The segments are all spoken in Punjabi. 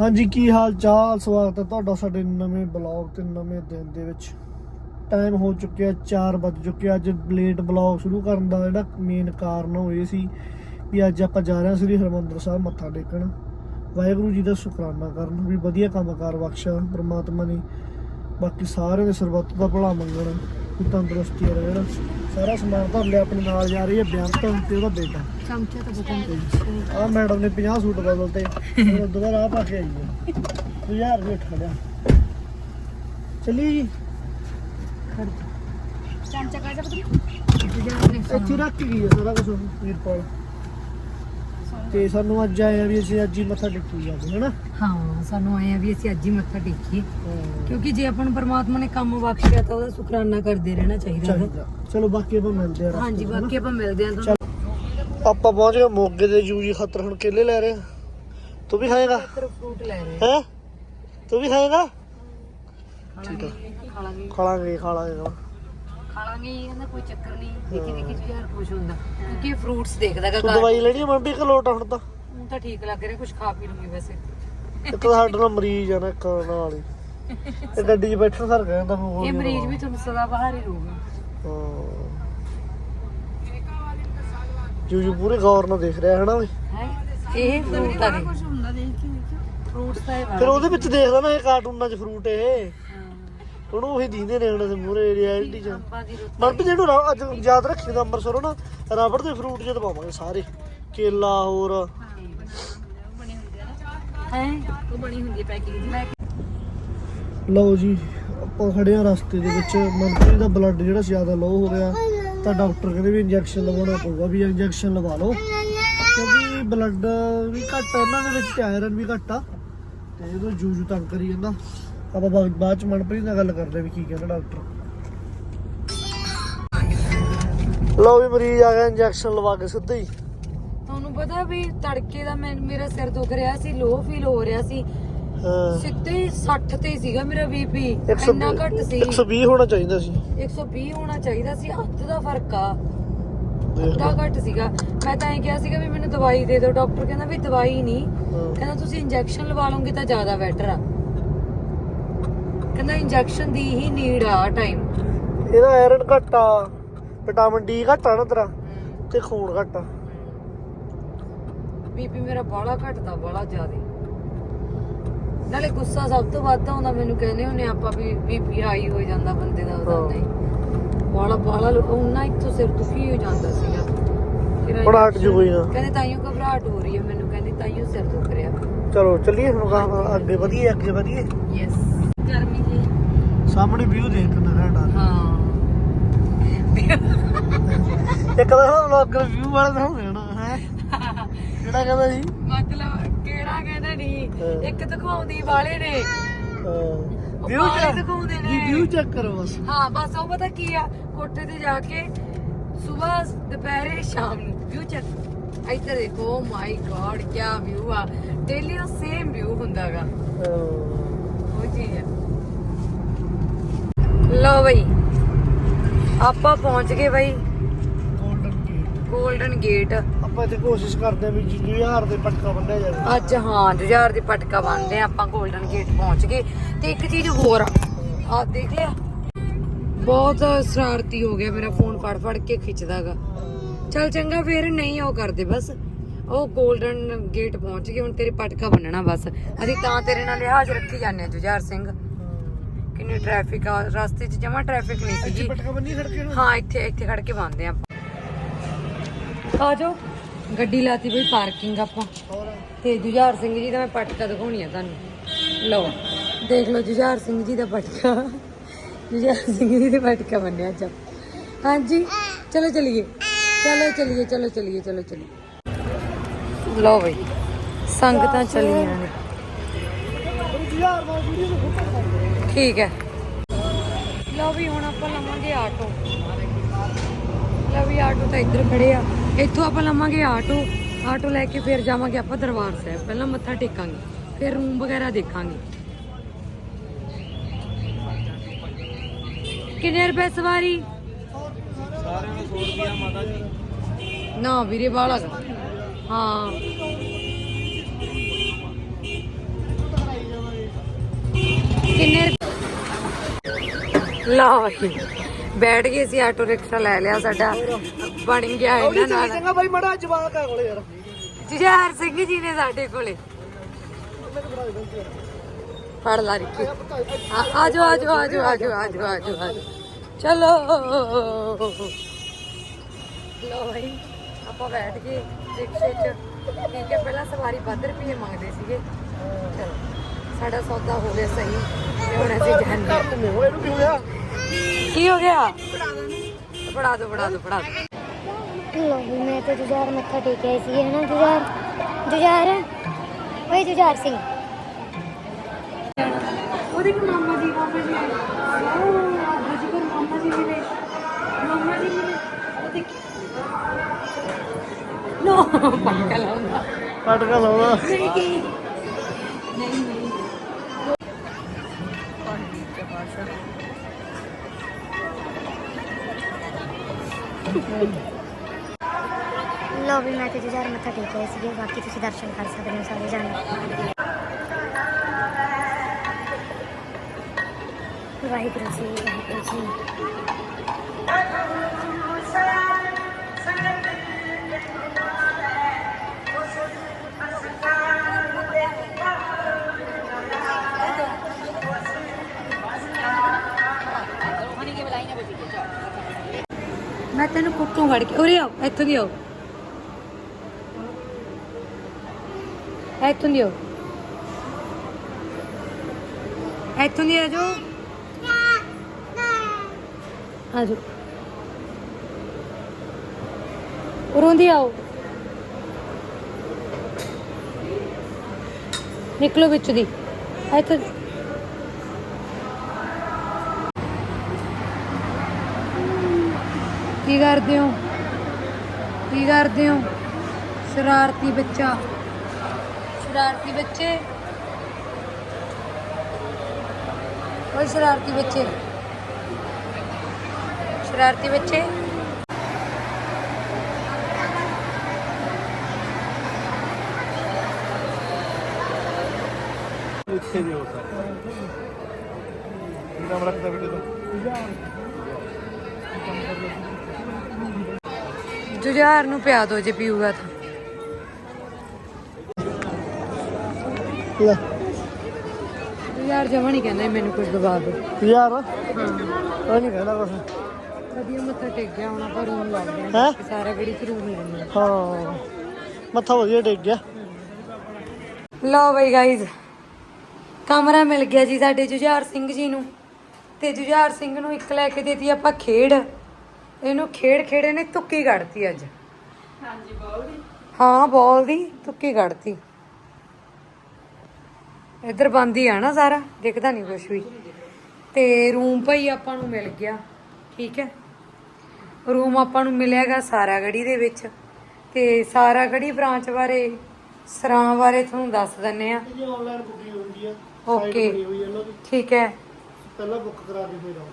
ਹਾਂਜੀ, ਕੀ ਹਾਲ ਚਾਲ? ਸਵਾਗਤ ਹੈ ਤੁਹਾਡਾ ਸਾਡੇ ਨਵੇਂ ਬਲੌਗ ਤੇ ਨਵੇਂ ਦਿਨ ਦੇ ਵਿੱਚ। ਟਾਈਮ ਹੋ ਚੁੱਕਿਆ 4 ਵੱਜ ਚੁੱਕਿਆ ਅੱਜ ਲੇਟ ਬਲੌਗ ਸ਼ੁਰੂ ਕਰਨ ਦਾ ਜਿਹੜਾ ਮੇਨ ਕਾਰਨ ਉਹ ਇਹ ਸੀ ਵੀ ਅੱਜ ਆਪਾਂ ਜਾ ਰਹੇ ਹਾਂ ਸ੍ਰੀ ਹਰਿਮੰਦਰ ਸਾਹਿਬ ਮੱਥਾ ਟੇਕਣ। ਵਾਹਿਗੁਰੂ ਜੀ ਦਾ ਸ਼ੁਕਰਾਨਾ ਕਰਨ ਵੀ ਵਧੀਆ ਕੰਮਕਾਰ ਬਖਸ਼ਾ ਪ੍ਰਮਾਤਮਾ ਨੇ। ਬਾਕੀ ਸਾਰਿਆਂ ਦੇ ਸਰਬੱਤ ਦਾ ਭਲਾ ਮੰਗਣ, ਵੀ ਤੰਦਰੁਸਤੀ ਰਹਿਣ। ਸਾਰਾ ਸਮਾਨ ਧਰ ਲਿਆ ਆਪਣੇ ਨਾਲ ਜਾ ਰਹੀ ਹੈ ਬੇਅੰਤ ਤੇ ਉਹਦਾ ਬੇਟਾ। ਚਮਚਾ ਤਾਂ ਨਹੀਂ ਆ ਮੈਡਮ ਨੇ 50 ਸੂਟ ਬਦਲਤੇ ਉਹ ਦੁਬਾਰਾ ਆ ਪਾ ਕੇ ਆਈ ਹੈ। ਤੂੰ ਯਾਰ ਵੀ ਉੱਠ ਖੜਿਆ। ਚਲੀ ਜੀ। ਚਮਚਾ ਕਾਹਦਾ ਪਤਾ ਨਹੀਂ ਇੱਥੇ ਰੱਖ ਗਈ ਹੈ ਸਾਰਾ ਕੁਝ ਵੀਰਪਾਲ। ਤੇ ਸਾਨੂੰ ਅੱਜ ਆਇਆ ਵੀ ਅਸੀਂ ਅੱਜ ਹੀ ਮੱਥਾ ਟੇਕੀ ਜਾਂਦੇ ਹਨਾ? ਹਾਂ ਸਾਨੂੰ ਆਏ ਆ ਵੀ ਅਸੀਂ ਅੱਜ ਹੀ ਮੱਥਾ ਟੇਕੀਏ। ਕਿਉਂਕਿ ਜੇ ਆਪਾਂ ਨੂੰ ਪਰਮਾਤਮਾ ਨੇ ਕੰਮ ਬਖਸ਼ਿਆ ਤਾਂ ਉਹਦਾ ਸ਼ੁਕਰਾਨਾ ਕਰਦੇ ਰਹਿਣਾ ਚਾਹੀਦਾ। ਹੈ ਚਲੋ ਬਾਕੀ ਆਪਾਂ ਮਿਲਦੇ ਆ ਹਾਂਜੀ? ਬਾਕੀ ਆਪਾਂ ਮਿਲਦੇ ਆਂ ਚੱਲ। ਆਪਾਂ ਪਹੁੰਚ ਗਏ ਮੋਗੇ ਦੇ ਜੂਜੀ ਖਤਰ ਹੁਣ ਕੇਲੇ ਲੈ ਰਹੇ ਆ। ਤੂੰ ਵੀ ਖਾਏਗਾ? ਤੁਹਾਨੂੰ ਫਰੂਟ ਲੈ ਰਹੇ ਹੈ? ਤੂੰ ਵੀ ਖਾਏਗਾ? ਠੀਕ ਹੈ ਖਾਲਾਂਗੇ। ਖਾਲਾਂਗੇ ਖਾਲਾਂਗੇ ਖਾਲਾਂਗੇ। ਇਹਦਾ ਕੋਈ ਚੱਕਰ ਨਹੀਂ। ਦੇਖੀ ਦੇਖੀ ਜੀ ਯਾਰ ਖੁਸ਼ ਹੁੰਦਾ। ਕਿਉਂਕਿ ਫਰੂਟਸ ਦੇਖਦਾਗਾ ਤੂੰ ਦਵਾਈ ਲੈਣੀ ਹੈ ਮੰਮੀ ਕਿ ਲੋਟ ਆ ਹੁਣ ਤਾਂ। ਹੁਣ ਤਾਂ ਠੀਕ ਲੱਗ ਰਿਹਾ ਕੁਝ ਖਾ ਪੀ ਲੂੰਗੀ ਵੈਸੇ। ਇੱਕ ਤਾਂ ਸਾਡੇ ਨਾਲ ਮਰੀਜ਼ ਆ ਨਾ ਇੱਕ ਨਾਲ ਹੀ। ਤੇ ਗੱਡੀ 'ਚ ਬੈਠਣ ਸਰ ਕਹਿੰਦਾ ਮੈਂ ਇਹ ਮਰੀਜ਼ ਵੀ ਤੁਹਾਨੂੰ ਸਦਾ ਬਾਹਰ ਹੀ ਰਹੂਗਾ। ਜੂ ਜੂ ਪੂਰੇ ਗੌਰ ਨਾਲ ਦੇਖ ਰਿਹਾ ਹੈ ਨਾ ਵੀ ਹੈ? ਇਹ ਫਰੂਟ ਆ ਕੁਝ ਹੁੰਦਾ ਦੇਖ ਕੇ ਫਰੂਟਸ ਇਹ ਫਿਰ ਉਹਦੇ ਵਿੱਚ ਦੇਖਦਾ ਨਾ ਇਹ ਕਾਰਟੂਨਾਂ 'ਚ ਫਰੂਟ ਇਹ। ਉਹਨੂੰ ਉਹੀ ਦੀਂਦੇ ਨੇ ਹੁਣ ਮੂਰੇ ਰਿਐਲਿਟੀ 'ਚ। ਮਰਦ ਜਿਹਨੂੰ ਰਾ- ਅੱਜ ਯਾਦ ਰੱਖੀ ਦਾ ਅੰਮ੍ਰਿਤਸਰੋਂ ਨਾ ਰਬੜ ਦੇ ਫਰੂਟ ਜਦ ਪਾਵਾਂਗੇ ਸਾਰੇ। ਕੇਲਾ ਹੋਰ। ਹੈ ਉਹ ਬਣੀ ਹੁੰਦੀ ਹੈ? ਪੈਕਿੰਗ। ਲਓ ਜੀ। ਆਪਾਂ ਖੜੇ ਆ ਰਸਤੇ ਦੇ ਵਿੱਚ। ਮਨਪ੍ਰੀਤ ਦਾ ਬਲੱਡ ਜਿਹੜਾ ਜ਼ਿਆਦਾ ਲੋ ਹੋ ਗਿਆ ਤਾਂ ਡਾਕਟਰ ਕਹਿੰਦੇ ਵੀ ਇੰਜੈਕਸ਼ਨ ਲਵਾਉਣਾ ਪਊਗਾ, ਵੀ ਇੰਜੈਕਸ਼ਨ ਲਵਾ ਲਓ। ਕਿਉਂਕਿ ਬਲੱਡ ਵੀ ਘੱਟ ਆ, ਇਹਨਾਂ ਦੇ ਵਿੱਚ ਆਇਰਨ ਵੀ ਘੱਟ ਆ। ਤੇ ਇਹਨੂੰ ਜੂਜੂ ਤੰਗ ਕਰੀ ਜਾਂਦਾ, ਆਪਾਂ ਬਾਅਦ ਚ ਮਨਪ੍ਰੀਤ ਨਾਲ ਗੱਲ ਕਰਦੇ ਵੀ ਕੀ ਕਹਿੰਦਾ ਡਾਕਟਰ ਲਓ ਵੀ ਮਰੀਜ਼ ਆ ਗਿਆ ਇੰਜੈਕਸ਼ਨ ਲਵਾ ਕੇ ਸਿੱਧਾ ਹੀ। ਤੁਹਾਨੂੰ ਪਤਾ ਵੀ ਤੜਕੇ ਦਾ ਮੈਂ ਮੇਰਾ ਸਿਰ ਦੁਖ ਰਿਹਾ ਸੀ ਲੋ ਫੀਲ ਹੋ ਰਿਹਾ ਸੀ। ਹਾਂ। ਸਿੱਧੇ ਹੀ 60 ਤੇ ਹੀ ਸੀਗਾ ਮੇਰਾ ਬੀਪੀ 120 ਇੰਨਾ ਘੱਟ ਸੀ। 120 ਹੋਣਾ ਚਾਹੀਦਾ ਸੀ। 120 ਹੋਣਾ ਚਾਹੀਦਾ ਸੀ। ਅੱਧ ਦਾ ਫ਼ਰਕ ਆ। ਅੱਧਾ। ਘੱਟ ਸੀਗਾ। ਮੈਂ ਤਾਂ ਇਹ ਕਿਹਾ ਸੀਗਾ ਵੀ ਮੈਨੂੰ ਦਵਾਈ ਦੇ ਦਿਓ। ਡਾਕਟਰ ਕਹਿੰਦਾ ਵੀ ਦਵਾਈ ਨਹੀਂ। ਕਹਿੰਦਾ ਤੁਸੀਂ ਇੰਜੈਕਸ਼ਨ ਲਵਾ ਲਓਗੇ ਤਾਂ ਜ਼ਿਆਦਾ ਬੈਟਰ ਆ। ਕਹਿੰਦਾ ਇੰਜੈਕਸ਼ਨ ਦੀ ਹੀ ਨੀਡ ਆ ਟਾਈਮ ਇਹਦਾ ਆਇਰਨ ਘੱਟ ਆ। ਵਿਟਾਮਿਨ ਡੀ ਘੱਟ ਆ ਨਾ ਤੇਰਾ। ਤੇ ਖੂਨ ਘੱਟ ਆ। ਬੀਪੀ ਮੇਰਾ ਬਾਲਾ ਘਟਦਾ ਬਾਲਾ ਜ਼ਿਆਦਾ। ਨਾਲੇ ਗੁੱਸਾ ਸਭ ਤੋਂ ਵੱਧ ਆਉਂਦਾ ਮੈਨੂੰ ਕਹਿੰਦੇ ਹੁੰਨੇ ਆਪਾਂ ਵੀ ਬੀਪੀ ਹਾਈ ਹੋ ਜਾਂਦਾ ਬੰਦੇ ਦਾ ਉਹਦਾ। ਨਹੀਂ। ਬਾਲਾ ਬਾਲਾ ਉਹਨਾਂ ਇੱਥੋਂ ਸਿਰ ਦੁਖੀ ਹੋ ਜਾਂਦਾ ਸੀਗਾ। ਹਟ ਜੂ ਕੋਈ ਨਾ। ਕਹਿੰਦੇ ਤਾਈਓ ਘਬਰਾਹਟ ਹੋ ਰਹੀ ਹੈ ਮੈਨੂੰ ਕਹਿੰਦੀ ਤਾਈਓ ਸਿਰ ਦੁਖ ਰਿਹਾ। ਚਲੋ ਚੱਲੀਏ ਹੁਣ ਅੱਗੇ ਵਧੀਏ ਅੱਗੇ ਵਧੀਏ। ਯੈਸ ਗਰਮੀ ਜੀ। ਸਾਹਮਣੇ ਵਿਊ ਦੇਖ ਕਿੰਨਾ ਘੈਂਟ ਹਾਂ। ਇੱਕ ਤਾਂ ਵਲੌਗਰ ਵਿਊ ਵਾਲਾ ਹੋਣਾ ਨਾ ਹੈ? ਕਿਹੜਾ ਕਹਿੰਦਾ ਕਹਿੰਦਾ ਨਹੀਂ। ਇੱਕ ਦਿਖਾਉਂਦੀ ਵਾਲੇ ਨੇ। ਵਿਊ ਚੈੱਕ ਦਿਖਾਉਂਦੇ ਨੇ। ਵਿਊ ਚੈੱਕ ਕਰੋ ਬਸ। ਹਾਂ ਬਸ ਉਹ ਪਤਾ ਕੀ ਆ ਕੋਠੇ ਤੇ ਜਾ ਕੇ ਸਵੇਰ ਦੁਪਹਿਰੇ ਸ਼ਾਮ ਨੂੰ ਵਿਊ ਚੈੱਕ। ਇੱਧਰ ਦੇਖੋ ਓ ਮਾਈ ਗॉड ਕੀ ਵਿਊ ਆ। ਡੇਲੀ ਦਾ ਸੇਮ ਵਿਊ ਹੁੰਦਾਗਾ। ਉਹ ਚੀਜ਼ ਆ। ਲਓ ਬਈ ਆਪਾਂ ਪਹੁੰਚ ਗਏ ਬਈ। ਗੋਲਡਨ ਗੇਟ 골ਡਨ ਗੇਟ ਆਪਾਂ ਇੱਥੇ ਕੋਸ਼ਿਸ਼ ਕਰਦੇ ਆ ਵੀ ਜੁਝਾਰ ਦੇ ਪਟਕਾ ਬੰਨਿਆ ਜਾਵੇ। ਅੱਜ ਹਾਂ ਜੁਝਾਰ ਦੀ ਪਟਕਾ ਬੰਨਦੇ ਆ ਆਪਾਂ 골ਡਨ ਗੇਟ ਪਹੁੰਚ ਗਏ। ਤੇ ਇੱਕ ਚੀਜ਼ ਹੋਰ ਆ ਆ ਦੇਖ ਲਿਆ। ਬਹੁਤ ਸ਼ਰਾਰਤੀ ਹੋ ਗਿਆ ਮੇਰਾ ਫੋਨ ਫੜ ਫੜ ਕੇ ਖਿੱਚਦਾਗਾ। ਚੱਲ ਚੰਗਾ ਫੇਰ ਨਹੀਂ ਉਹ ਕਰਦੇ ਬਸ। ਉਹ 골ਡਨ ਗੇਟ ਪਹੁੰਚ ਗਏ ਹੁਣ ਤੇਰੇ ਪਟਕਾ ਬੰਨਣਾ ਬਸ। ਅਸੀਂ ਤਾਂ ਤੇਰੇ ਨਾਲ ਲਿਹਾਜ਼ ਰੱਖੀ ਜਾਂਦੇ ਆ ਜੁਝਾਰ ਸਿੰਘ। ਕਿੰਨੀ ਟ੍ਰੈਫਿਕ ਆ ਰਸਤੇ 'ਚ ਜਮਾ ਟ੍ਰੈਫਿਕ ਨਹੀਂ ਸੀਗੀ। ਪਟਕਾ ਬੰਨੀ ਖੜਕੇ ਨੂੰ ਹਾਂ ਇੱਥੇ ਇੱਥੇ ਖੜ ਕੇ ਬੰਨਦੇ ਆ ਆ ਜਾਓ। ਗੱਡੀ ਲਾਤੀ ਬਈ ਪਾਰਕਿੰਗ ਆਪਾਂ। ਹੋਰ ਤੇ ਜੁਝਾਰ ਸਿੰਘ ਜੀ ਦਾ ਮੈਂ ਪਟਕਾ ਦਿਖਾਉਣੀ ਆ ਤੁਹਾਨੂੰ। ਲਓ, ਦੇਖ ਲਓ ਜੁਝਾਰ ਸਿੰਘ ਜੀ ਦਾ ਪਟਕਾ। ਜੁਝਾਰ ਸਿੰਘ ਜੀ ਦਾ ਪਟਕਾ ਬੰਨਿਆ ਅੱਜ ਹਾਂਜੀ, ਚਲੋ ਚਲੀਏ। ਚਲੋ ਚਲੀਏ ਚਲੋ ਚਲੀਏ ਚਲੋ ਚਲੀਏ। ਲਓ ਬਈ, ਸੰਗਤਾਂ ਚਲੀਆਂ ਨੇ। ਠੀਕ ਹੈ। ਲਓ ਵੀ ਹੁਣ ਆਪਾਂ ਲਵਾਂਗੇ ਆਟੋ। ਲਓ ਵੀ ਆਟੋ ਤਾਂ ਇੱਧਰ ਖੜੇ ਆ। ਇੱਥੋਂ ਆਪਾਂ ਲਵਾਂਗੇ ਆਟੋ ਆਟੋ ਲੈ ਕੇ ਫਿਰ ਜਾਵਾਂਗੇ ਆਪਾਂ ਦਰਬਾਰ ਸਾਹਿਬ। ਪਹਿਲਾਂ ਮੱਥਾ ਟੇਕਾਂਗੇ, ਫਿਰ ਰੂਮ ਵਗੈਰਾ ਦੇਖਾਂਗੇ। ਕਿੰਨੇ ਰੁਪਏ ਸਵਾਰੀ? ਸਾਰਿਆਂ ਨੂੰ 100 ਰੁਪਿਆ ਮਾਤਾ ਜੀ ਨਾ ਵੀਰੇ ਵਾਲਾ ਹਾਂ। ਕਿੰਨੇ ਲਓ ਜੀ, ਬੈਠ ਗਏ ਸੀ, ਆਟੋ ਰਿਕਸ਼ਾ ਲੈ ਲਿਆ ਸਾਡਾ। ਬਣ ਗਿਆ ਇਹਨਾਂ ਨਾਲ। ਚੰਗਾ ਬਾਈ ਮੜਾ ਜਵਾਕ ਆ ਕੋਲੇ ਯਾਰ। ਜੁਝਾਰ ਸਿੰਘ ਜੀ ਨੇ ਸਾਡੇ ਕੋਲੇ। ਫੜ ਲਾ ਰਿੱਕੀ। ਆ ਆਜੋ ਆਜੋ ਆਜੋ ਆਜੋ ਆਜੋ ਆਜੋ ਆਜੋ। ਚਲੋ। ਲੋ ਭਾਈ ਆਪਾਂ ਬੈਠ ਗਏ ਰਿਕਸ਼ੇ 'ਚ। ਠੀਕ ਹੈ ਪਹਿਲਾਂ ਸਵਾਰੀ ਵੱਧ ਰੁਪਏ ਮੰਗਦੇ ਸੀਗੇ। ਚਲੋ ਸਾਡਾ ਸੌਦਾ ਹੋ ਗਿਆ ਸਹੀ। ਤੇ ਹੁਣ ਅਸੀਂ ਇਹਨੂੰ ਕੀ ਹੋ ਗਿਆ? ਫੜਾ ਦੋ ਫੜਾ ਦੋ ਫੜਾ ਦੋ। ਲੋ ਵੀ ਮੈਂ ਤੇ ਜੁਝਾਰ ਮੱਥਾ ਟੇਕਿਆ ਸੀ ਹੈ ਨਾ ਜੁਝਾਰ? ਜੁਝਾਰ? ਓਏ ਜੁਝਾਰ ਸਿੰਘ। ਉਹਦੇ ਕੋ ਮਾਮਾ ਜੀ ਮਾਮਾ ਜੀ ਉਹ ਅੱਜ ਕਰ ਮਾਮਾ ਜੀ ਮਿਲੇ ਮਾਮਾ ਜੀ ਮਿਲੇ ਉਹ ਦੇਖ। ਨੋ ਪੱਕਾ ਲਾਉਂਦਾ। ਪਟਕਾ ਲਾਉਂਦਾ। ਨਹੀਂ ਕੀ ਨਹੀਂ ਨਹੀਂ। ਲੋ ਵੀ ਮੈਂ ਤੇ ਜੁਝਾਰ ਮੱਥਾ ਟੇਕਿਆ ਸੀ ਬਾਕੀ ਤੁਸੀਂ ਦਰਸ਼ਨ ਕਰ ਸਕਦੇ ਹੋ ਸਾਰੇ ਜਾਣੇ। ਵਾਹਿਗੁਰੂ ਜੀ ਵਾਹਿਗੁਰੂ ਜੀ। ਮੈਂ ਤੈਨੂੰ ਕੁੱਟੂ ਫੜ ਕੇ, ਉਰੇ ਆਓ, ਇੱਥੋਂ ਦੀ ਆਓ। ਇੱਥੋਂ ਦੀ ਆਓ ਇੱਥੋਂ ਦੀ ਆ ਜਾਓ ਆ ਜਾਓ ਉਰੋਂ ਦੀ ਆਓ ਨਿਕਲੋ ਵਿੱਚ ਦੀ ਇੱਥੋਂ ਦੀ। ਕੀ ਕਰਦੇ ਹੋ ਕੀ ਕਰਦੇ ਹੋ ਸ਼ਰਾਰਤੀ ਬੱਚਾ ਸ਼ਰਾਰਤੀ ਬੱਚੇ। ਓਏ ਸ਼ਰਾਰਤੀ ਬੱਚੇ? ਸ਼ਰਾਰਤੀ ਬੱਚੇ? ਇੱਥੇ ਹੋ ਸਕਦਾ ਵੀਡੀਓ ਜੁਝਾਰ ਨੂੰ ਪਿਆ ਦੋ ਜੇ ਪੀਊਗਾ ਤਾਂ। ਲੈ ਜੁਝਾਰ ਜਮਾ ਨਹੀਂ ਕਹਿੰਦਾ ਮੈਨੂੰ ਕੁਝ ਦਵਾ ਦਿਓ ਯਾਰ ਉਹ ਨਹੀਂ ਕਹਿਣਾ ਕੁਛ। ਵਧੀਆ ਮੱਥਾ ਟੇਕ ਗਿਆ ਹੁਣ ਆਪਾਂ ਰੂਮ ਲੱਗ ਹੈਂ? ਗਿਆ ਸਾਰਾ ਗੜੀ ਚ ਰੂਮ ਲੈਣੇ ਹਾਂ। ਮੱਥਾ ਵਧੀਆ ਟੇਕ ਗਿਆ। ਲਓ ਬਈ ਗਾਈਜ਼ ਕਮਰਾ ਮਿਲ ਗਿਆ ਜੀ ਸਾਡੇ ਜੁਝਾਰ ਸਿੰਘ ਜੀ ਨੂੰ। ਤੇ ਜੁਝਾਰ ਸਿੰਘ ਨੂੰ ਇੱਕ ਲੈ ਕੇ ਦੇਤੀ ਆਪਾਂ ਖੇਡ। ਇਹਨੂੰ ਖੇਡ ਖੇੜੇ ਨੇ ਤੁੱਕੀ ਕੱਢਤੀ ਅੱਜ। ਹਾਂਜੀ ਬਾਲ ਦੀ। ਹਾਂ ਬਾਲ ਦੀ ਤੁੱਕੀ ਕੱਢਤੀ। ਇੱਧਰ ਬੰਦ ਹੀ ਆ ਨਾ ਸਾਰਾ ਦਿਖਦਾ ਨਹੀਂ ਕੁਝ ਵੀ। ਤੇ ਰੂਮ ਭਾਈ ਆਪਾਂ ਨੂੰ ਮਿਲ ਗਿਆ ਠੀਕ ਹੈ? ਰੂਮ ਆਪਾਂ ਨੂੰ ਮਿਲਿਆਗਾ ਸਾਰਾ ਗੜੀ ਦੇ ਵਿੱਚ। ਤੇ ਸਾਰਾ ਗੜੀ ਬ੍ਰਾਂਚ ਬਾਰੇ ਸਰਾਂ ਬਾਰੇ ਤੁਹਾਨੂੰ ਦੱਸ ਦਿੰਨੇ ਆ ਇਹ ਆਨਲਾਈਨ ਬੁਕਿੰਗ ਹੁੰਦੀ ਆ ਓਕੇ ਠੀਕ ਹੈ। ਪਹਿਲਾਂ ਬੁੱਕ ਕਰਾ ਕੇ ਫਿਰ ਆਓ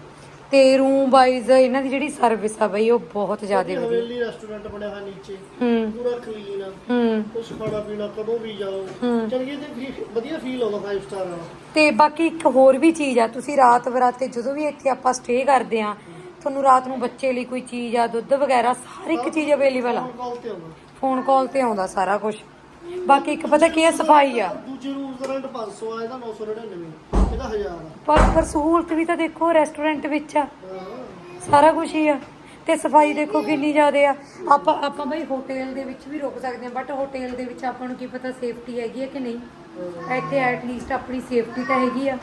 ਤੇ ਰੂਮ ਵਾਈਜ਼ ਇਹਨਾਂ ਦੀ ਜਿਹੜੀ ਸਰਵਿਸ ਆ ਬਈ ਉਹ ਬਹੁਤ ਜ਼ਿਆਦਾ ਵਧੀਆ। ਹਵੇਲੀ ਰੈਸਟੋਰੈਂਟ ਬਣਿਆ ਹੋਇਆ ਨੀਚੇ ਹੂੰ। ਪੂਰਾ ਕਲੀਨ ਆ। ਹੂੰ। ਕੁਛ ਖਾਣਾ ਪੀਣਾ ਕਦੋਂ ਵੀ ਜਾਓ। ਚਲਿਏ ਤੇ ਫੀ- ਵਧੀਆ ਫੀਲ ਆਉਂਦਾ 5 ਸਟਾਰ ਵਾਲਾ। ਤੇ ਬਾਕੀ ਇੱਕ ਹੋਰ ਵੀ ਚੀਜ਼ ਆ ਤੁਸੀਂ ਰਾਤ ਬਰਾਤੇ ਜਦੋਂ ਵੀ ਇੱਥੇ ਆਪਾਂ ਸਟੇ ਕਰਦੇ ਆ ਤੁਹਾਨੂੰ ਰਾਤ ਨੂੰ ਬੱਚੇ ਲਈ ਕੋਈ ਚੀਜ਼ ਆ ਦੁੱਧ ਵਗੈਰਾ ਹਰ ਇੱਕ ਚੀਜ਼ ਅਵੇਲੇਬਲ ਆ। ਫੋਨ ਕਾਲ ਤੇ ਆਉਂਦਾ। ਫੋਨ ਕਾਲ ਤੇ ਆਉਂਦਾ ਸਾਰਾ ਕੁਝ ਬਾਕੀ ਇੱਕ ਪਤਾ ਕੀ ਹੈ ਸਫ਼ਾਈ ਆ। ਦੂਜੇ ਰੂਮ ਦਾ ਰੈਂਟ 500 ਆ ਇਹਦਾ 999 ਇਹਦਾ 1000 ਆ। ਪਰ ਪਰ ਸਹੂਲਤ ਵੀ ਤਾਂ ਦੇਖੋ ਰੈਸਟੋਰੈਂਟ ਵਿੱਚ ਆ। ਸਾਰਾ ਕੁਝ ਹੀ ਆ। ਤੇ ਸਫ਼ਾਈ ਦੇਖੋ ਕਿੰਨੀ ਜ਼ਿਆਦੇ ਆ। ਆਪਾਂ ਆਪਾਂ ਬਈ ਹੋਟਲ ਦੇ ਵਿੱਚ ਵੀ ਰੁਕ ਸਕਦੇ ਹਾਂ ਬਟ ਹੋਟਲ ਦੇ ਵਿੱਚ ਆਪਾਂ ਨੂੰ ਕੀ ਪਤਾ ਸੇਫਟੀ ਹੈਗੀ ਹੈ ਕਿ ਨਹੀਂ। ਇੱਥੇ ਐਟ ਲੀਸਟ ਆਪਣੀ ਸੇਫਟੀ ਤਾਂ ਹੈਗੀ ਆ।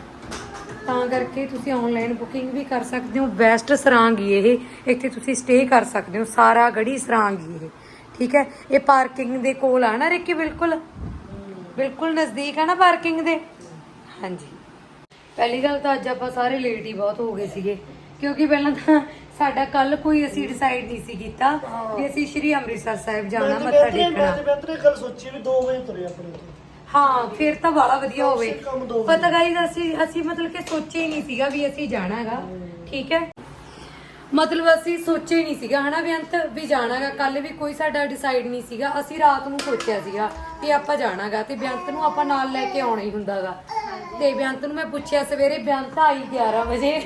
ਤਾਂ ਕਰਕੇ ਤੁਸੀਂ ਆਨਲਾਈਨ ਬੁਕਿੰਗ ਵੀ ਕਰ ਸਕਦੇ ਹੋ। ਬੈਸਟ ਸਰਾਂਗੀ ਇਹ। ਇੱਥੇ ਤੁਸੀਂ ਸਟੇ ਕਰ ਸਕਦੇ ਹੋ। ਸਾਰਾ ਗੜੀ ਸਰਾਂਗੀ ਇਹ। ਠੀਕ ਹੈ? ਇਹ ਪਾਰਕਿੰਗ ਦੇ ਕੋਲ ਆ ਨਾ ਰਿੱਕੀ? ਬਿਲਕੁਲ। ਬਿਲਕੁਲ ਨਜ਼ਦੀਕ ਆ ਨਾ ਪਾਰਕਿੰਗ ਦੇ। ਹਾਂਜੀ। ਪਹਿਲੀ ਗੱਲ ਤਾਂ ਅੱਜ ਆਪਾਂ ਸਾਰੇ ਲੇਟ ਹੀ ਬਹੁਤ ਹੋ ਗਏ ਸੀਗੇ। ਕਿਉਂਕਿ ਪਹਿਲਾਂ ਤਾਂ ਸਾਡਾ ਕੱਲ ਕੋਈ ਅਸੀਂ ਡਿਸਾਈਡ ਨਹੀਂ ਸੀ ਕੀਤਾ ਕਿ ਅਸੀਂ ਸ਼੍ਰੀ ਅੰਮ੍ਰਿਤਸਰ ਸਾਹਿਬ ਜਾਣਾ ਮੱਥਾ ਟੇਕਣਾ। ਗੱਲ ਸੋਚੀ ਵੀ 2 ਵਜੇ ਤੁਰੇ ਆਪਣੇ ਤੋਂ। ਹਾਂ ਫਿਰ ਤਾਂ ਬੜਾ ਵਧੀਆ ਹੋਵੇ। ਪਤਾ ਗਾਈਜ਼ ਅਸੀਂ ਅਸੀਂ ਮਤਲਬ ਕਿ ਸੋਚਿਆ ਹੀ ਨਹੀਂ ਸੀਗਾ ਵੀ ਅਸੀਂ ਜਾਣਾਗਾ। ਠੀਕ ਹੈ? ਮਤਲਬ ਅਸੀਂ ਸੋਚਿਆ ਹੀ ਨਹੀਂ ਸੀਗਾ, ਹਨਾ ਬੇਅੰਤ ਵੀ ਜਾਣਾਗਾ ਕੱਲ ਵੀ ਕੋਈ ਸਾਡਾ ਡਿਸਾਈਡ ਨਹੀਂ ਸੀਗਾ, ਅਸੀਂ ਰਾਤ ਨੂੰ ਸੋਚਿਆ ਸੀਗਾ ਵੀ ਆਪਾਂ ਜਾਣਾਗਾ ਤੇ ਬੇਅੰਤ ਨੂੰ ਆਪਾਂ ਨਾਲ ਲੈ ਕੇ ਆਉਣਾ ਹੀ ਹੁੰਦਾਗਾ। ਤੇ ਬੇਅੰਤ ਨੂੰ ਮੈਂ ਪੁੱਛਿਆ ਸਵੇਰੇ, ਬੇਅੰਤ ਆਈ 11 ਵਜੇ।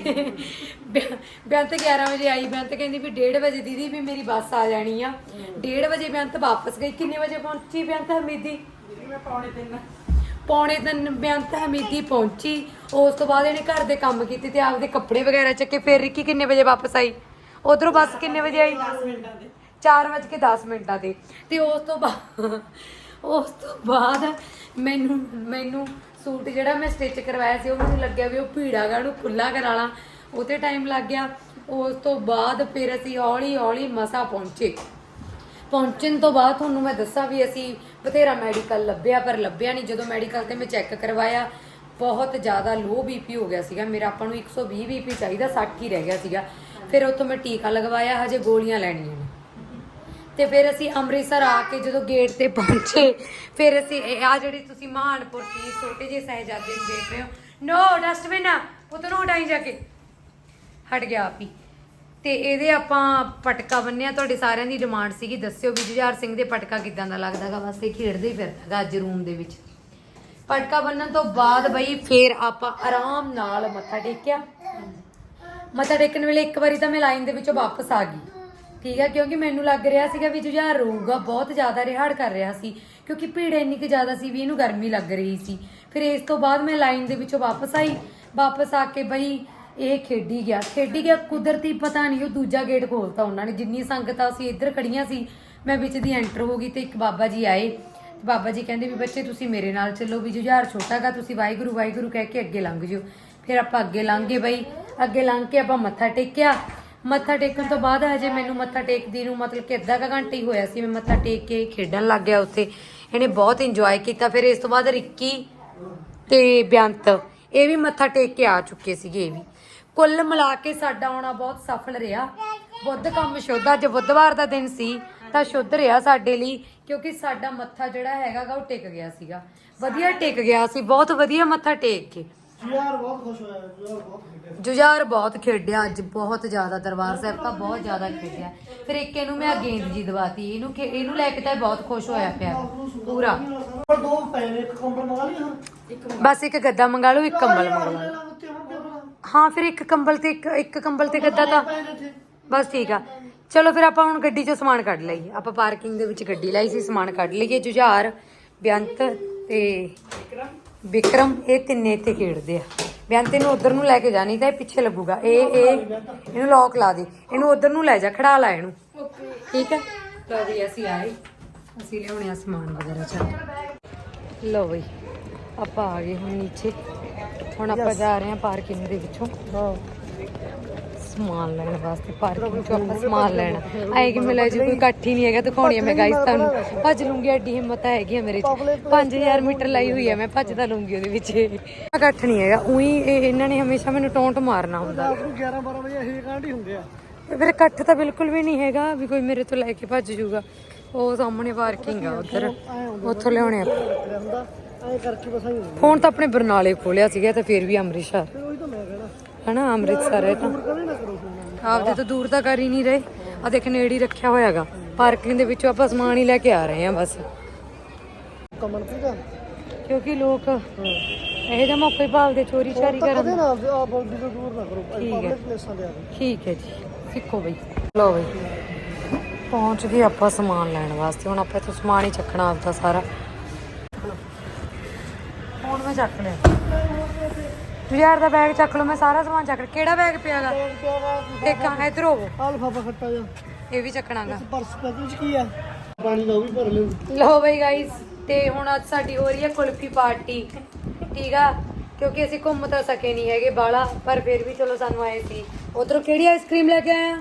ਬੇ- ਬੇਅੰਤ 11 ਵਜੇ ਆਈ, ਬੇਅੰਤ ਕਹਿੰਦੀ ਵੀ 1:30 ਵਜੇ ਦੀਦੀ ਵੀ ਮੇਰੀ ਬੱਸ ਆ ਜਾਣੀ ਆ। 1:30 ਵਜੇ ਬੇਅੰਤ ਵਾਪਸ ਗਈ, ਕਿੰਨੇ ਵਜੇ ਪਹੁੰਚੀ ਬੇਅੰਤ ਹਮੀਦੀ ਪੌਣੇ ਤਿੰਨ ਬੇਅੰਤ ਹਮੀਦੀ ਪਹੁੰਚੀ। ਉਸ ਤੋਂ ਬਾਅਦ ਇਹਨੇ ਘਰ ਦੇ ਕੰਮ ਕੀਤੇ ਤੇ ਆਪਦੇ ਕੱਪੜੇ ਵਗੈਰਾ ਚੱਕੇ ਫਿਰ ਰਿੱਕੀ ਕਿੰਨੇ ਵਜੇ ਵਾਪਸ ਆਈ? ਉਧਰੋਂ ਬੱਸ ਕਿੰਨੇ ਵਜੇ ਆਈ? 10 ਮਿੰਟਾਂ ਦੇ। 4:10 ਮਿੰਟਾਂ ਤੇ ਤੇ ਉਸ ਤੋਂ ਬਾਅਦ ਉਸ ਤੋਂ ਬਾਅਦ ਮੈਨੂੰ ਮੈਨੂੰ ਸੂਟ ਜਿਹੜਾ ਮੈਂ ਸਟਿਚ ਕਰਵਾਇਆ ਸੀ ਉਹ ਮੈਨੂੰ ਲੱਗਿਆ ਵੀ ਉਹ ਭੀੜਾ ਗਾ ਉਹਨੂੰ ਖੁੱਲਾ ਕਰਾਲਾ ਉਹ ਤੇ ਟਾਈਮ ਲੱਗ ਗਿਆ। ਉਸ ਤੋਂ ਬਾਅਦ ਫਿਰ ਅਸੀਂ ਹੌਲੀ ਹੌਲੀ ਮਸਾ ਪਹੁੰਚੇ। ਪਹੁੰਚਣ ਤੋਂ ਬਾਅਦ ਤੁਹਾਨੂੰ ਮੈਂ ਦੱਸਾਂ ਵੀ ਅਸੀਂ ਬਥੇਰਾ ਮੈਡੀਕਲ ਲੱਭਿਆ, ਪਰ ਲੱਭਿਆ ਨਹੀਂ। ਜਦੋਂ ਮੈਡੀਕਲ ਤੇ ਮੈਂ ਚੈੱਕ ਕਰਵਾਇਆ, ਬਹੁਤ ਜ਼ਿਆਦਾ ਲੋ ਬੀਪੀ ਹੋ ਗਿਆ ਸੀਗਾ। ਮੇਰਾ ਆਪਾਂ ਨੂੰ 120 ਬੀਪੀ ਚਾਹੀਦਾ 60 ਹੀ ਰਹਿ ਗਿਆ ਸੀਗਾ। ਫਿਰ ਉੱਥੋਂ ਮੈਂ ਟੀਕਾ ਲਗਵਾਇਆ, ਹਜੇ ਗੋਲੀਆਂ ਲੈਣੀਆਂ ਨੇ। ਤੇ ਫਿਰ ਅਸੀਂ ਅੰਮ੍ਰਿਤਸਰ ਆ ਕੇ ਜਦੋਂ ਗੇਟ ਤੇ ਪਹੁੰਚੇ, ਫਿਰ ਅਸੀਂ ਆ ਜਿਹੜੀ ਤੁਸੀਂ ਮਹਾਨਪੁਰ ਦੀ ਛੋਟੇ ਜਿਹੇ ਸਹਿਜਾਦੇ ਨੂੰ ਦੇਖ ਰਹੇ ਹੋ। ਨੋ ਡਸਟਬਿਨ ਆ। ਪੁੱਤ ਨੂੰ ਹਟਾਈ ਜਾ ਕੇ। ਹਟ ਗਿਆ ਆਪ ਹੀ। ਤੇ ਇਹਦੇ ਆਪਾਂ ਪਟਕਾ ਬੰਨਿਆ, ਤੁਹਾਡੇ ਸਾਰਿਆਂ ਦੀ ਡਿਮਾਂਡ ਸੀਗੀ। ਦੱਸਿਓ ਵੀ ਜੁਝਾਰ ਸਿੰਘ ਦੇ ਪਟਕਾ ਕਿਦਾਂ ਦਾ ਲੱਗਦਾਗਾ ਬਸ ਇਹ ਖੇਡਦੇ ਹੀ ਫਿਰਦਾਗਾ ਅੱਜ ਰੂਮ ਦੇ ਵਿੱਚ। ਪਟਕਾ ਬੰਨਣ ਤੋਂ ਬਾਅਦ ਬਈ ਫੇਰ ਆਪਾਂ ਆਰਾਮ ਨਾਲ ਮੱਥਾ ਟੇਕਿਆ। ਮੱਥਾ ਟੇਕਣ ਵੇਲੇ ਇੱਕ ਵਾਰੀ ਤਾਂ ਮੈਂ ਲਾਈਨ ਦੇ ਵਿੱਚੋਂ ਵਾਪਸ ਆ ਗਈ। ਠੀਕ ਹੈ ਕਿਉਂਕਿ ਮੈਨੂੰ ਲੱਗ ਰਿਹਾ ਸੀਗਾ ਵੀ ਜੁਝਾਰ ਰਹੂਗਾ ਬਹੁਤ ਜ਼ਿਆਦਾ ਰਿਹਾੜ ਕਰ ਰਿਹਾ ਸੀ, ਕਿਉਂਕਿ ਭੀੜ ਇੰਨੀ ਕਿ ਜ਼ਿਆਦਾ ਸੀ ਵੀ ਇਹਨੂੰ ਗਰਮੀ ਲੱਗ ਰਹੀ ਸੀ। ਫਿਰ ਇਸ ਤੋਂ ਬਾਅਦ ਮੈਂ ਲਾਈਨ ਦੇ ਵਿੱਚੋਂ ਵਾਪਸ ਆਈ। ਵਾਪਸ ਆ ਕੇ ਬਈ ਇਹ ਖੇਡੀ ਗਿਆ। ਖੇਡੀ ਗਿਆ, ਕੁਦਰਤੀ ਪਤਾ ਨਹੀਂ ਉਹ ਦੂਜਾ ਗੇਟ ਖੋਲਤਾ ਉਹਨਾਂ ਨੇ। ਜਿੰਨੀ ਸੰਗਤਾਂ ਸੀ, ਇੱਧਰ ਖੜੀਆਂ ਸੀ, ਮੈਂ ਵਿੱਚ ਦੀ ਐਂਟਰ ਹੋ ਗਈ ਤੇ ਇੱਕ ਬਾਬਾ ਜੀ ਆਏ। ਤੇ ਬਾਬਾ ਜੀ ਕਹਿੰਦੇ ਵੀ ਬੱਚੇ ਤੁਸੀਂ ਮੇਰੇ ਨਾਲ ਚੱਲੋ, ਵੀ ਜੁਝਾਰ ਛੋਟਾਗਾ ਤੁਸੀਂ ਵਾਹਿਗੁਰੂ ਵਾਹਿਗੁਰੂ ਕਹਿ ਕੇ ਅੱਗੇ ਲੰਘ ਜਿਓ। ਫਿਰ ਆਪਾਂ ਅੱਗੇ ਲੰਘ ਗਏ ਬਈ। ਅੱਗੇ ਲੰਘ ਕੇ ਆਪਾਂ ਮੱਥਾ ਟੇਕਿਆ। ਮੱਥਾ ਟੇਕਣ ਤੋਂ ਬਾਅਦ ਹਜੇ ਮੈਨੂੰ ਮੱਥਾ ਟੇਕਦੀ ਨੂੰ ਮਤਲਬ ਕਿ ਅੱਧਾ ਕੁ ਘੰਟਾ ਹੀ ਹੋਇਆ ਸੀ, ਮੈਂ ਮੱਥਾ ਟੇਕ ਕੇ ਖੇਡਣ ਲੱਗ ਗਿਆ ਉੱਥੇ। ਇਹਨੇ ਬਹੁਤ ਇੰਜੋਏ ਕੀਤਾ। ਫਿਰ ਇਸ ਤੋਂ ਬਾਅਦ ਰਿੱਕੀ ਤੇ ਬੇਅੰਤ, ਇਹ ਵੀ ਮੱਥਾ ਟੇਕ ਕੇ ਆ ਚੁੱਕੇ ਸੀਗੇ, ਇਹ ਵੀ। ਕੁੱਲ ਮਿਲਾ ਕੇ ਸਾਡਾ ਆਉਣਾ ਬਹੁਤ ਸਫਲ ਰਿਹਾ। ਬੁੱਧ ਕੰਮ ਸ਼ੁੱਧ ਅੱਜ ਬੁੱਧਵਾਰ ਦਾ ਦਿਨ ਸੀ ਤਾਂ ਸ਼ੁੱਧ ਰਿਹਾ ਸਾਡੇ ਲਈ ਕਿਉਂਕਿ ਸਾਡਾ ਮੱਥਾ ਜਿਹੜਾ ਹੈਗਾ ਗਾ ਉਹ ਟਿਕ ਗਿਆ ਸੀਗਾ। ਵਧੀਆ ਟਿਕ ਗਿਆ ਸੀ ਬਹੁਤ ਵਧੀਆ ਮੱਥਾ ਟੇਕ ਕੇ। ਯਾਰ ਬਹੁਤ ਖੁਸ਼ ਹੋਇਆ ਯਾਰ ਬਹੁਤ ਖੇਡਿਆ। ਜੁਝਾਰ ਬਹੁਤ ਖੇਡਿਆ ਅੱਜ ਬਹੁਤ ਜ਼ਿਆਦਾ ਦਰਬਾਰ ਸਾਹਿਬ ਤਾਂ ਬਹੁਤ ਜ਼ਿਆਦਾ ਖੇਡਿਆ। ਫਿਰ ਇੱਕ ਇਹਨੂੰ ਮੈਂ ਗੇਂਦ ਜੀ ਦਵਾਤੀ ਇਹਨੂੰ ਇਹਨੂੰ ਲੈ ਕੇ ਤਾਂ ਬਹੁਤ ਖੁਸ਼ ਹੋਇਆ ਪਿਆ ਪੂਰਾ। ਪਰ ਦੋ ਪੈ ਨੇ ਇੱਕ ਕੰਬਲ ਮੰਗਾ ਲਈ ਹਾਂ ਬਸ ਇੱਕ ਗੱਦਾ ਮੰਗਾ ਲਓ ਇੱਕ ਕੰਬਲ ਮੰਗਾ ਲਓ ਲੈ ਲਾ ਉੱਤੇ ਹੁਣ ਟੇਬਲ ਹਾਂ, ਫਿਰ ਇੱਕ ਕੰਬਲ ਤੇ ਇੱਕ ਇੱਕ ਕੰਬਲ ਤੇ ਗੱਦਾ ਤਾਂ ਬਸ ਠੀਕ ਆ। ਚਲੋ ਫਿਰ ਆਪਾਂ ਹੁਣ ਗੱਡੀ 'ਚੋਂ ਸਮਾਨ ਕੱਢ ਲਈਏ। ਆਪਾਂ ਪਾਰਕਿੰਗ ਦੇ ਵਿੱਚ ਗੱਡੀ ਲਾਈ ਸੀ, ਸਮਾਨ ਕੱਢ ਲਈਏ। ਜੁਝਾਰ, ਬੇਅੰਤ ਤੇ ਵਿਕਰਮ ਇਹ ਤਿੰਨੇ ਇੱਥੇ ਖੇਡਦੇ ਆ। ਬੇਅੰਤ ਨੂੰ ਉਧਰ ਨੂੰ ਲੈ ਕੇ ਜਾਣੀ ਤਾਂ ਇਹ ਪਿੱਛੇ ਲੱਗੂਗਾ। ਇਹ ਇਹ, ਇਹਨੂੰ ਲੋਕ ਲਾ ਦੇ। ਇਹਨੂੰ ਉਧਰ ਨੂੰ ਲੈ ਜਾ, ਖੜਾ ਲਾ ਇਹਨੂੰ। ਠੀਕ ਹੈ ਲਓ ਵੀ ਅਸੀਂ ਆਏ। ਅਸੀਂ ਲਿਆਉਣੇ ਆ ਸਮਾਨ ਵਗੈਰਾ, ਚੱਲ। ਲਓ ਬਈ, ਆਪਾਂ ਆ ਗਏ ਹੁਣ ਨੀਚੇ। ਹੁਣ ਆਪਾਂ ਜਾ ਰਹੇ ਹਾਂ ਪਾਰਕਿੰਗ ਦੇ ਵਿੱਚੋਂ। ਹਾਂ ਸਮਾਨ ਲੈਣ ਵਾਸਤੇ ਪਾਰਕਿੰਗ ਤੋਂ ਆਪਾਂ ਸਮਾਨ ਲੈਣਾ। ਆਏ ਕਿ ਮਿਲਿਆ ਜੀ ਕੋਈ ਇਕੱਠ ਹੀ ਨਹੀਂ ਹੈਗਾ ਦਿਖਾਉਣੀ ਮੈਂ ਗਾਈਸ ਤੁਹਾਨੂੰ। ਭੱਜ ਲੂੰਗੀ ਐਡੀ ਹਿੰਮਤ ਹੈਗੀ ਮੇਰੇ ਚ। 5000 ਮੀਟਰ ਲਾਈ ਹੋਈ ਆ ਮੈਂ ਭੱਜ ਤਾਂ ਲੂੰਗੀ ਉਹਦੇ ਵਿੱਚ। ਇਕੱਠ ਨਹੀਂ ਹੈਗਾ ਉਹੀ ਇਹਨਾਂ ਨੇ ਹਮੇਸ਼ਾ ਮੈਨੂੰ ਟੌਂਟ ਮਾਰਨਾ ਹੁੰਦਾ। ਰਾਤ ਨੂੰ 11 12 ਵਜੇ ਇਹ ਕਾਂਢੀ ਹੁੰਦੇ ਆ। ਫਿਰ ਇਕੱਠ ਤਾਂ ਬਿਲਕੁਲ ਵੀ ਨਹੀਂ ਹੈਗਾ ਵੀ ਕੋਈ ਮੇਰੇ ਤੋਂ ਲੈ ਕੇ ਭੱਜ ਜਾਊਗਾ ਉਹ ਸਾਹਮਣੇ ਪਾਰਕਿੰਗ ਆ ਉਧਰ ਉੱਥੋਂ ਲਿਆਉਣੇ ਆ। ਐਂ ਕਰਕੇ ਬਸ ਆਈ ਹੁੰਦਾ ਫੋਨ ਤਾਂ ਆਪਣੇ ਬਰਨਾਲੇ ਖੋਲਿਆ ਸੀਗਾ ਤੇ ਫਿਰ ਵੀ ਅੰਮ੍ਰਿਤਸਰ। ਫਿਰ ਉਹੀ ਤਾਂ ਮੈਂ ਕਹਿਣਾ। ਹਨਾ ਅੰਮ੍ਰਿਤਸਰ ਹੈ ਤਾਂ। ਕਦੇ ਨਾ ਕਰੋ ਫੋਨ। ਆਪਦੇ ਤੋਂ ਦੂਰ ਤਾਂ ਕਰ ਹੀ ਨਹੀਂ ਰਹੇ। ਆ ਦੇਖ ਨੇੜੇ ਹੀ ਰੱਖਿਆ ਹੋਇਆਗਾ। ਪਾਰਕਿੰਗ ਦੇ ਵਿੱਚੋਂ ਆਪਾਂ ਸਮਾਨ ਹੀ ਲੈ ਕੇ ਆ ਰਹੇ ਹਾਂ ਬਸ। ਕਮਲ ਪੀਦਾ ਕਿਉਂਕਿ ਲੋਕ ਇਹੋ ਜਿਹਾ ਮੌਕੇ ਭਾਲਦੇ ਚੋਰੀ ਚਾਰੀ ਕਦੇ ਕਰਨ ਨਾ ਆ ਬੋਲਦੀ ਤੋਂ ਦੂਰ ਨਾ ਕਰੋ। ਠੀਕ ਹੈ। ਪਬਲਿਕ ਪਲੇਸਾਂ ਤੇ ਆ ਕੇ ਠੀਕ ਹੈ ਜੀ। ਸਿੱਖੋ ਬਈ। ਲਓ ਬਈ। ਪਹੁੰਚ ਗਏ ਆਪਾਂ ਸਮਾਨ ਲੈਣ ਵਾਸਤੇ। ਹੁਣ ਆਪਾਂ ਇੱਥੋਂ ਸਮਾਨ ਹੀ ਚੱਕਣਾ ਆਪਦਾ ਸਾਰਾ। ਮੈਂ ਚੱਕ ਲਿਆ। ਤੂੰ ਯਾਰ ਦਾ ਬੈਗ ਚੱਕ ਲਓ ਮੈਂ ਸਾਰਾ ਸਮਾਨ ਚੱਕ ਲਿਆ। ਕਿਹੜਾ ਬੈਗ ਪਿਆਗਾ? ਇੱਕ ਆ ਇਧਰ। ਹੋਵੋ ਆਲਫਾ ਖੱਟਾ ਜਾ। ਇਹ ਵੀ ਚੱਕਣਾਗਾ। ਪਰਸ ਪੈ ਵਿੱਚ ਕੀ ਆ? ਪਾਣੀ ਦਾ ਉਹ ਵੀ ਭਰ ਲਿਓ। ਲੋ ਬਈ ਗਾਇਸ ਤੇ ਹੁਣ ਅੱਜ ਸਾਡੀ ਹੋ ਰਹੀ ਹੈ ਕੁਲਫੀ ਪਾਰਟੀ ਠੀਕ ਆ? ਕਿਉਂਕਿ ਅਸੀਂ ਘੁੰਮ ਤਾਂ ਸਕੇ ਨਹੀਂ ਹੈਗੇ ਬਾਲਾ ਪਰ ਫਿਰ ਵੀ ਚਲੋ ਸਾਨੂੰ ਆਏ ਸੀ। ਉਧਰੋਂ ਕਿਹੜੀ ਆਈਸਕ੍ਰੀਮ ਲੈ ਕੇ ਆਏ ਆ?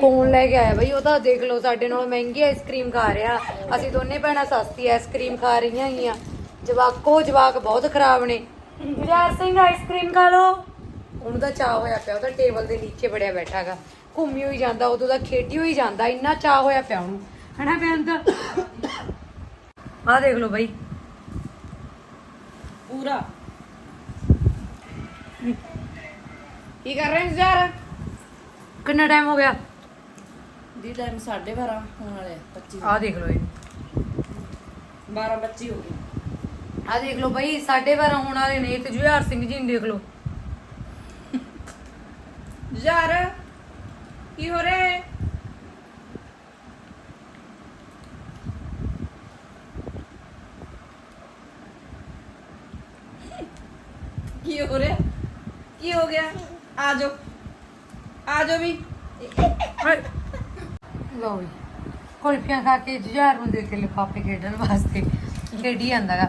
ਕੌਣ ਲੈ ਕੇ ਆਇਆ ਬਈ? ਉਹ ਤਾਂ ਦੇਖ ਲਓ ਸਾਡੇ ਨਾਲ ਮਹਿੰਗੀ ਆਈਸਕ੍ਰੀਮ ਖਾ ਰਿਹਾ। ਅਸੀਂ ਦੋਨੇ ਭੈਣਾਂ ਸਸਤੀ ਆਈਸਕ੍ਰੀਮ ਖਾ ਰਹੀਆਂ ਹੈਗੀਆਂ ਜਵਾਕੋ, ਜਵਾਕ ਬਹੁਤ ਖਰਾਬ ਨੇ। ਗੁਰਜਾਰ ਸਿੰਘ ਆਈਸਕ੍ਰੀਮ ਖਾ ਲਓ। ਉਹਨੂੰ ਤਾਂ ਚਾਹ ਹੋਇਆ ਪਿਆ, ਉਹ ਤਾਂ ਟੇਬਲ ਦੇ ਨੀਚੇ ਬੜਿਆ ਬੈਠਾਗਾ। ਘੁੰਮੀ ਹੋਈ ਜਾਂਦਾ, ਉਦੋਂ ਦਾ ਖੇਡੀ ਹੋਈ ਜਾਂਦਾ, ਇੰਨਾ ਚਾਹ ਹੋਇਆ ਪਿਆ ਉਹਨੂੰ। ਹਨਾ ਬੇਅੰਤ ਆਹ ਦੇਖ ਲਓ ਬਈ। ਪੂਰਾ। ਕੀ ਕਰ ਰਹੇ ਹੋ ਯਾਰ ਕਿੰਨਾ ਟਾਈਮ ਹੋ ਗਿਆ? ਦੀ ਟਾਈਮ 12:30 ਹੋਣ ਵਾਲੇ ਆ, 25 ਆਹ ਦੇਖ ਲਓ ਇਹਨੂੰ। 12 25 ਹੋ ਗਏ ਆ ਦੇਖ ਲਓ ਬਈ 12:30 ਹੋਣ ਵਾਲੇ ਨੇ ਤੇ ਜੁਝਾਰ ਸਿੰਘ ਜੀ ਨੂੰ ਦੇਖ ਲਓ। ਯਾਰ ਕੀ ਹੋ ਰਿਹਾ ਹੈ ਕੀ ਹੋ ਰਿਹਾ? ਕੀ ਹੋ ਗਿਆ? ਆ ਜਾਓ। ਆ ਜਾਓ ਵੀ। ਲਓ ਵੀ ਕੁਲਫੀਆਂ ਖਾ ਕੇ ਜੁਝਾਰ ਨੂੰ ਦੇ ਕੇ ਲਿਫਾਫੇ ਖੇਡਣ ਵਾਸਤੇ ਖੇਡੀ ਜਾਂਦਾਗਾ।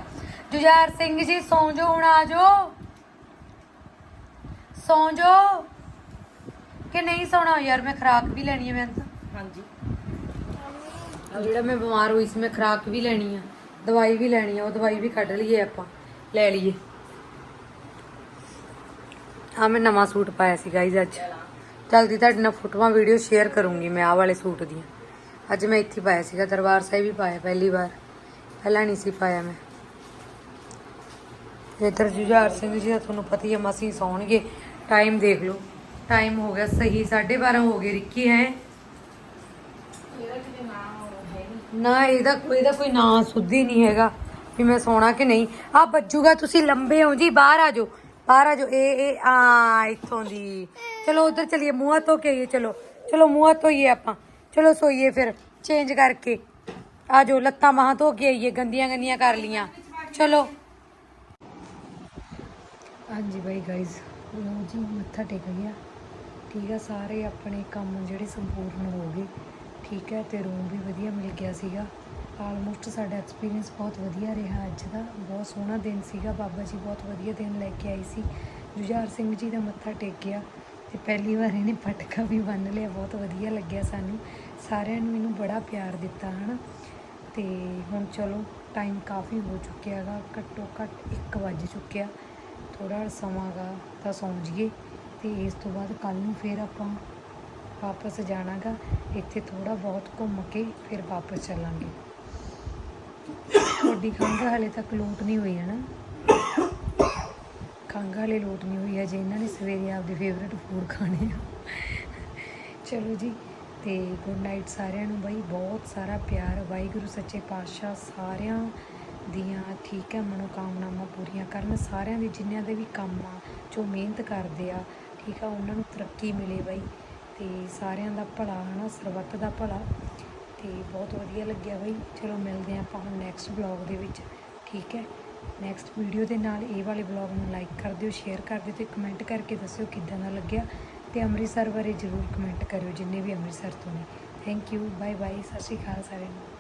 ਜੁਝਾਰ ਸਿੰਘ ਜੀ ਸੌਂ ਜਾਓ ਹੁਣ ਆ ਜਾਓ। ਸੌਂ ਜਾਓ। ਕਿ ਨਹੀਂ ਸੌਣਾ? ਯਾਰ ਮੈਂ ਖਰਾਕ ਵੀ ਲੈਣੀ ਹੈ ਮੈਂ ਤਾਂ ਹਾਂਜੀ ਜਿਹੜਾ ਮੈਂ ਬਿਮਾਰ ਹੋਈ ਸੀ ਮੈਂ ਖਰਾਕ ਵੀ ਲੈਣੀ ਆ ਦਵਾਈ ਵੀ ਲੈਣੀ ਆ ਉਹ ਦਵਾਈ ਵੀ ਕੱਢ ਲਈਏ ਆਪਾਂ ਲੈ ਲਈਏ। ਆ ਮੈਂ ਨਵਾਂ ਸੂਟ ਪਾਇਆ ਸੀ ਗਾਈਜ਼ ਅੱਜ। ਜਲਦੀ ਤੁਹਾਡੇ ਨਾਲ ਫੋਟੋਆਂ, ਵੀਡੀਓ ਸ਼ੇਅਰ ਕਰੂੰਗੀ ਮੈਂ ਆਹ ਵਾਲੇ ਸੂਟ ਦੀਆਂ। ਅੱਜ ਮੈਂ ਇੱਥੇ ਪਾਇਆ ਸੀਗਾ, ਦਰਬਾਰ ਸਾਹਿਬ ਹੀ ਪਾਇਆ ਪਹਿਲੀ ਵਾਰ। ਪਹਿਲਾਂ ਨਹੀਂ ਸੀ ਪਾਇਆ ਮੈਂ। ਇਧਰ ਜੁਝਾਰ ਸਿੰਘ ਜੀ ਦਾ ਤੁਹਾਨੂੰ ਪਤਾ ਹੀ ਹੈ ਮਸੀਂ ਸੌਣਗੇ। ਟਾਈਮ ਦੇਖ ਲਓ। ਟਾਈਮ ਹੋ ਗਿਆ ਸਹੀ 12:30 ਹੋ ਗਏ। ਰਿੱਕੀ ਹੈ? ਨਾ, ਇਹਦਾ ਕੋਈ ਇਹਦਾ ਕੋਈ ਨਾਂ ਸੁੱਧੀ ਨਹੀਂ ਹੈਗਾ ਵੀ ਮੈਂ ਸੋਣਾ ਕਿ ਨਹੀਂ। ਆ ਬੱਜੂਗਾ, ਤੁਸੀਂ ਲੰਬੇ ਹੋ ਜੀ, ਬਾਹਰ ਆ ਜਾਓ। ਬਾਹਰ ਆ ਜਾਓ। ਇਹ ਇਹ ਆ ਇੱਥੋਂ ਦੀ। ਚਲੋ, ਉਧਰ ਚਲੀਏ, ਮੂੰਹ ਧੋ ਕੇ ਆਈਏ, ਚਲੋ। ਚਲੋ, ਮੂੰਹ ਧੋਈਏ ਆਪਾਂ। ਚਲੋ, ਸੋਈਏ ਫਿਰ ਚੇਂਜ ਕਰਕੇ। ਆ ਜਾਓ, ਲੱਤਾਂ ਬਾਹਾਂ ਧੋ ਕੇ ਆਈਏ, ਗੰਦੀਆਂ ਗੰਦੀਆਂ ਕਰ ਲੀਆਂ ਚਲੋ। ਹਾਂਜੀ ਬਾਈ ਗਾਇਜ਼ ਲੋ ਜੀ, ਮੱਥਾ ਟੇਕ ਗਿਆ ਠੀਕ ਆ, ਸਾਰੇ ਆਪਣੇ ਕੰਮ ਜਿਹੜੇ ਸੰਪੂਰਨ ਹੋ ਗਏ। ਠੀਕ ਹੈ ਤੇ ਰੂਮ ਵੀ ਵਧੀਆ ਮਿਲ ਗਿਆ ਸੀਗਾ। ਆਲਮੋਸਟ ਸਾਡਾ ਐਕਸਪੀਰੀਅੰਸ ਬਹੁਤ ਵਧੀਆ ਰਿਹਾ ਅੱਜ ਦਾ। ਬਹੁਤ ਸੋਹਣਾ ਦਿਨ ਸੀਗਾ। ਬਾਬਾ ਜੀ ਬਹੁਤ ਵਧੀਆ ਦਿਨ ਲੈ ਕੇ ਆਈ ਸੀ। ਜੁਝਾਰ ਸਿੰਘ ਜੀ ਦਾ ਮੱਥਾ ਟੇਕਿਆ ਤੇ ਪਹਿਲੀ ਵਾਰ ਇਹਨੇ ਪਟਕਾ ਵੀ ਬੰਨ ਲਿਆ। ਬਹੁਤ ਵਧੀਆ ਲੱਗਿਆ ਸਾਨੂੰ। ਸਾਰਿਆਂ ਨੇ ਮੈਨੂੰ ਬੜਾ ਪਿਆਰ ਦਿੱਤਾ, ਹਨਾ? ਤੇ ਹੁਣ ਚਲੋ ਟਾਈਮ ਕਾਫੀ ਹੋ ਚੁੱਕਿਆ ਹੈਗਾ ਘੱਟੋ ਘੱਟ 1 ਵੱਜ ਚੁੱਕਿਆ। ਥੋੜਾ ਸਮਾਂ ਗਾ ਤਾਂ ਸੌਂ ਜਾਈਏ। ਤੇ ਇਸ ਤੋਂ ਬਾਅਦ ਕੱਲ ਨੂੰ ਫੇਰ ਆਪਾਂ ਵਾਪਸ ਜਾਣਾਗਾ ਇੱਥੇ ਥੋੜਾ ਬਹੁਤ ਘੁੰਮ ਕੇ ਫਿਰ ਵਾਪਸ ਚੱਲਾਂਗੇ। ਤੁਹਾਡੀ ਖੰਘ ਹਲੇ ਤੱਕ ਲੋਟ ਨਹੀਂ ਹੋਈ ਹੈ ਨਾ ਖੰਘ ਹਲੇ ਲੋਟ ਨਹੀਂ ਹੋਈ ਹੈ ਜੇ ਇਹਨਾਂ ਨੇ ਸਵੇਰੇ ਆਪਦੇ ਫੇਵਰੇਟ ਫੂਡ ਖਾਣੇ ਆ। ਚਲੋ ਜੀ, ਤੇ ਗੁੱਡ ਨਾਈਟ ਸਾਰਿਆਂ ਨੂੰ ਬਾਈ, ਬਹੁਤ ਸਾਰਾ ਪਿਆਰ, ਵਾਹਿਗੁਰੂ, ਸੱਚੇ ਪਾਤਸ਼ਾਹ ਸਾਰਿਆਂ ਦੀਆਂ ਠੀਕ ਹੈ, ਮਨੋਕਾਮਨਾਵਾਂ ਪੂਰੀਆਂ ਕਰਨ। ਸਾਰਿਆਂ ਦੇ ਜਿਨ੍ਹਾਂ ਦੇ ਵੀ ਕੰਮ ਆ, ਜੋ ਮਿਹਨਤ ਕਰਦੇ ਆ, ਠੀਕ ਆ, ਉਹਨਾਂ ਨੂੰ ਤਰੱਕੀ ਮਿਲੇ ਬਾਈ। ਤੇ ਸਾਰਿਆਂ ਦਾ ਭਲਾ, ਹਨਾ, ਸਰਬੱਤ ਦਾ ਭਲਾ। ਤੇ ਬਹੁਤ ਵਧੀਆ ਲੱਗਿਆ ਬਾਈ। ਚਲੋ ਮਿਲਦੇ ਹਾਂ ਆਪਾਂ ਹੁਣ ਨੈਕਸਟ ਵਲੌਗ ਦੇ ਵਿੱਚ, ਠੀਕ ਹੈ? ਨੈਕਸਟ ਵੀਡੀਓ ਦੇ ਨਾਲ ਇਹ ਵਾਲੇ ਵਲੌਗ ਨੂੰ ਲਾਈਕ ਕਰ ਦਿਓ ਸ਼ੇਅਰ ਕਰ ਦਿਓ ਤੇ ਕਮੈਂਟ ਕਰਕੇ ਦੱਸਿਓ ਕਿੱਦਾਂ ਦਾ ਲੱਗਿਆ। ਤੇ ਅੰਮ੍ਰਿਤਸਰ ਬਾਰੇ ਜ਼ਰੂਰ ਕਮੈਂਟ ਕਰਿਓ, ਜਿੰਨੇ ਵੀ ਅੰਮ੍ਰਿਤਸਰ ਤੋਂ ਨੇ। ਥੈਂਕ ਯੂ ਬਾਏ ਬਾਏ ਸਤਿ ਸ਼੍ਰੀ ਅਕਾਲ ਸਾਰਿਆਂ ਨੂੰ।